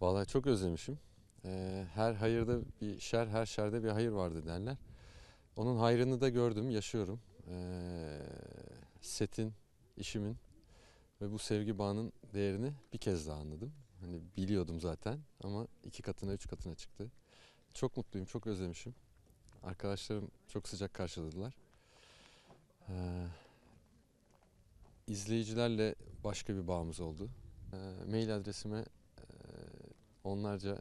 Vallahi çok özlemişim. Ee, her hayırda bir şer, her şerde bir hayır vardı derler. Onun hayrını da gördüm, yaşıyorum. Ee, setin, işimin ve bu sevgi bağının değerini bir kez daha anladım. Hani biliyordum zaten ama iki katına, üç katına çıktı. Çok mutluyum, çok özlemişim. Arkadaşlarım çok sıcak karşıladılar. Ee, izleyicilerle başka bir bağımız oldu. Ee, mail adresime onlarca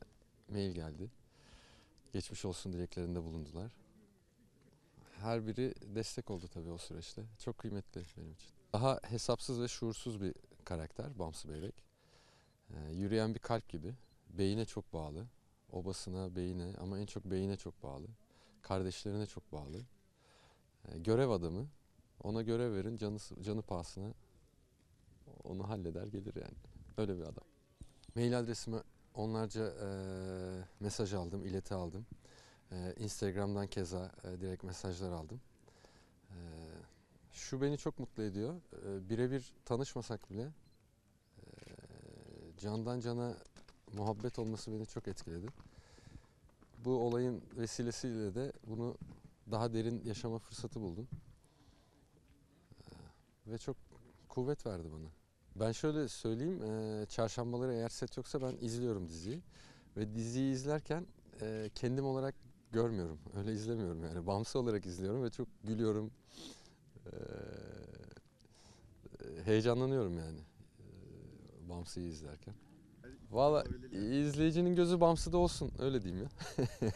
mail geldi. Geçmiş olsun dileklerinde bulundular. Her biri destek oldu tabii o süreçte. Çok kıymetli benim için. Daha hesapsız ve şuursuz bir karakter Bamsı Beyrek. Ee, yürüyen bir kalp gibi. Beyine çok bağlı. Obasına, beyine ama en çok beyine çok bağlı. Kardeşlerine çok bağlı. Ee, görev adamı. Ona görev verin canı, canı pahasına onu halleder gelir yani. Öyle bir adam. Mail adresime onlarca e, mesaj aldım, ileti aldım. E, Instagram'dan keza e, direkt mesajlar aldım. E, şu beni çok mutlu ediyor. E, Birebir tanışmasak bile e, candan cana muhabbet olması beni çok etkiledi. Bu olayın vesilesiyle de bunu daha derin yaşama fırsatı buldum. E, ve çok kuvvet verdi bana. Ben şöyle söyleyeyim, e, çarşambaları eğer set yoksa ben izliyorum diziyi. Ve diziyi izlerken e, kendim olarak görmüyorum, öyle izlemiyorum yani. Bağımsız olarak izliyorum ve çok gülüyorum, e, heyecanlanıyorum yani e, Bamsı'yı izlerken. Valla izleyicinin gözü Bamsı'da olsun, öyle diyeyim ya.